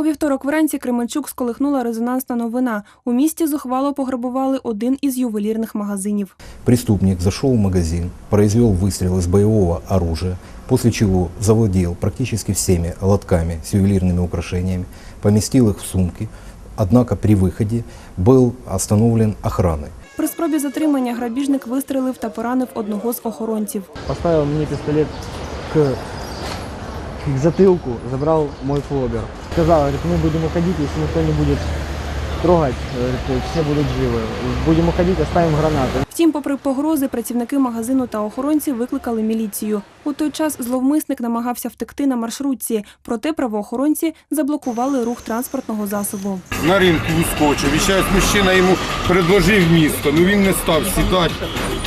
У вівторок вранці Кременчук сколихнула резонансна новина. У місті зухвало пограбували один із ювелірних магазинів. Преступник зашел в магазин, произвел выстрел из боевого оружия, после чего завладел практически всеми лотками с ювелирными украшениями, поместил их в сумки, однако при выходе был остановлен охраной. При спробі затримання грабіжник вистрелив та поранив одного з охоронців. поставил мне пистолет к, к затылку, забрал мой флобер. Сказал, говорит, мы будем уходить, если никто не будет трогать, говорит, все будут живы. Будем уходить, оставим гранаты. Втім, попри погрози, працівники магазину та охоронці викликали міліцію. У той час зловмисник намагався втекти на маршрутці, проте правоохоронці заблокували рух транспортного засобу. на ринку ускочив. І зараз мужчина йому предложив місто. Ну він не став сідати,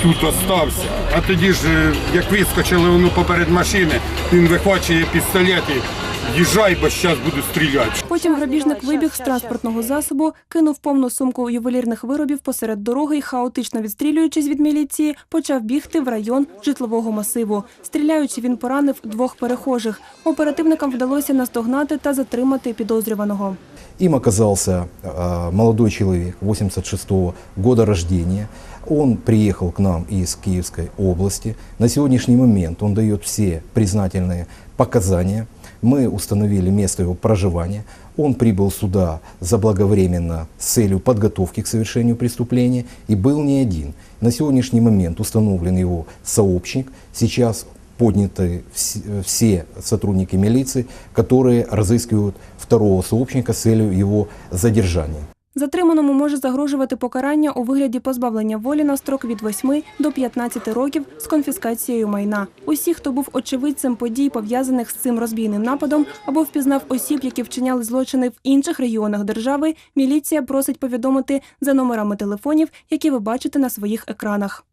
тут остався. А тоді ж, е, як вискочили воно поперед машини, він вихвачує пістолет і їжджай, бо зараз буду стріляти. Потім грабіжник вибіг з транспортного засобу, кинув повну сумку ювелірних виробів посеред дороги і, хаотично відстрілюючись від міліції, почав бігти в район житлового масиву. Стріляючи, він поранив двох перехожих. Оперативникам вдалося наздогнати та затримати підозрюваного. Им оказался э, молодой человек 86 года рождения. Он приехал к нам из Киевской области. На сегодняшний момент он дает все признательные показания. Мы установили место его проживания. Он прибыл сюда заблаговременно с целью подготовки к совершению преступления и был не один. На сегодняшний момент установлен его сообщник. Сейчас подняты вс- все сотрудники милиции, которые разыскивают второго сообщника с целью его задержания. Затриманому може загрожувати покарання у вигляді позбавлення волі на строк від 8 до 15 років з конфіскацією майна. Усі, хто був очевидцем подій, пов'язаних з цим розбійним нападом, або впізнав осіб, які вчиняли злочини в інших регіонах держави, міліція просить повідомити за номерами телефонів, які ви бачите на своїх екранах.